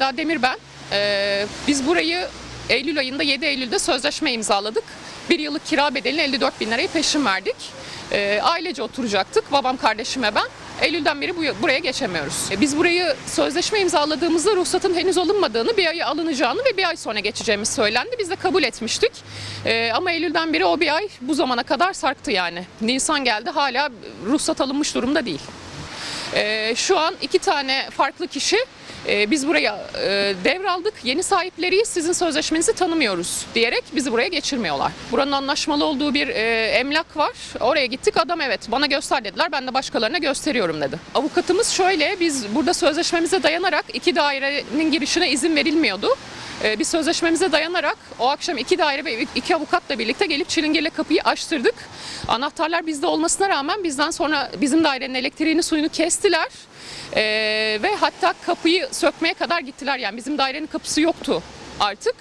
Eda Demir ben. Ee, biz burayı Eylül ayında 7 Eylül'de sözleşme imzaladık. Bir yıllık kira bedelini 54 bin lirayı peşin verdik. Ee, ailece oturacaktık. Babam, kardeşime ben. Eylül'den beri bu, buraya geçemiyoruz. Ee, Biz burayı sözleşme imzaladığımızda ruhsatın henüz alınmadığını, bir ay alınacağını ve bir ay sonra geçeceğimiz söylendi. Biz de kabul etmiştik. Ee, ama Eylül'den beri o bir ay bu zamana kadar sarktı yani. Nisan geldi hala ruhsat alınmış durumda değil. Ee, şu an iki tane farklı kişi e, biz buraya e, devraldık. Yeni sahipleriyiz. Sizin sözleşmenizi tanımıyoruz diyerek bizi buraya geçirmiyorlar. Buranın anlaşmalı olduğu bir e, emlak var. Oraya gittik. Adam evet bana göster dediler. Ben de başkalarına gösteriyorum dedi. Avukatımız şöyle biz burada sözleşmemize dayanarak iki dairenin girişine izin verilmiyordu. Biz sözleşmemize dayanarak o akşam iki daire ve iki avukatla birlikte gelip çilingirle kapıyı açtırdık. Anahtarlar bizde olmasına rağmen bizden sonra bizim dairenin elektriğini suyunu kestiler. Ee, ve hatta kapıyı sökmeye kadar gittiler. Yani bizim dairenin kapısı yoktu artık.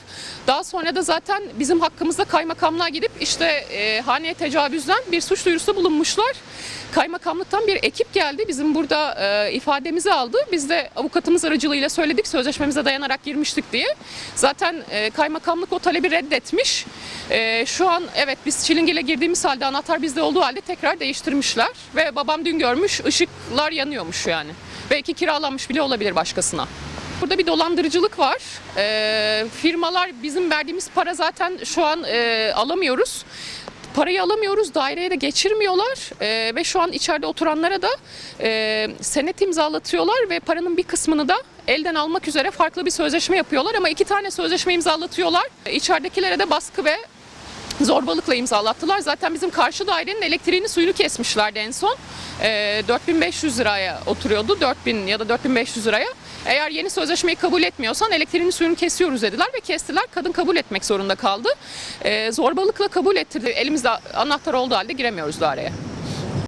Daha sonra da zaten bizim hakkımızda kaymakamlığa gidip işte e, haneye tecavüzden bir suç duyurusu bulunmuşlar. Kaymakamlıktan bir ekip geldi. Bizim burada e, ifademizi aldı. Biz de avukatımız aracılığıyla söyledik sözleşmemize dayanarak girmiştik diye. Zaten e, kaymakamlık o talebi reddetmiş. E, şu an evet biz çilingirle girdiğimiz halde anahtar bizde olduğu halde tekrar değiştirmişler. Ve babam dün görmüş ışıklar yanıyormuş yani. Belki kiralanmış bile olabilir başkasına. Burada bir dolandırıcılık var. Ee, firmalar bizim verdiğimiz para zaten şu an e, alamıyoruz. Parayı alamıyoruz, daireye de geçirmiyorlar Ee, ve şu an içeride oturanlara da e, senet imzalatıyorlar ve paranın bir kısmını da elden almak üzere farklı bir sözleşme yapıyorlar ama iki tane sözleşme imzalatıyorlar. İçeridekilere de baskı ve zorbalıkla imzalattılar. Zaten bizim karşı dairenin elektriğini suyunu kesmişlerdi en son. Ee, 4500 liraya oturuyordu. 4000 ya da 4500 liraya. Eğer yeni sözleşmeyi kabul etmiyorsan elektriğini suyunu kesiyoruz dediler ve kestiler. Kadın kabul etmek zorunda kaldı. Ee, zorbalıkla kabul ettirdi. Elimizde anahtar olduğu halde giremiyoruz daireye.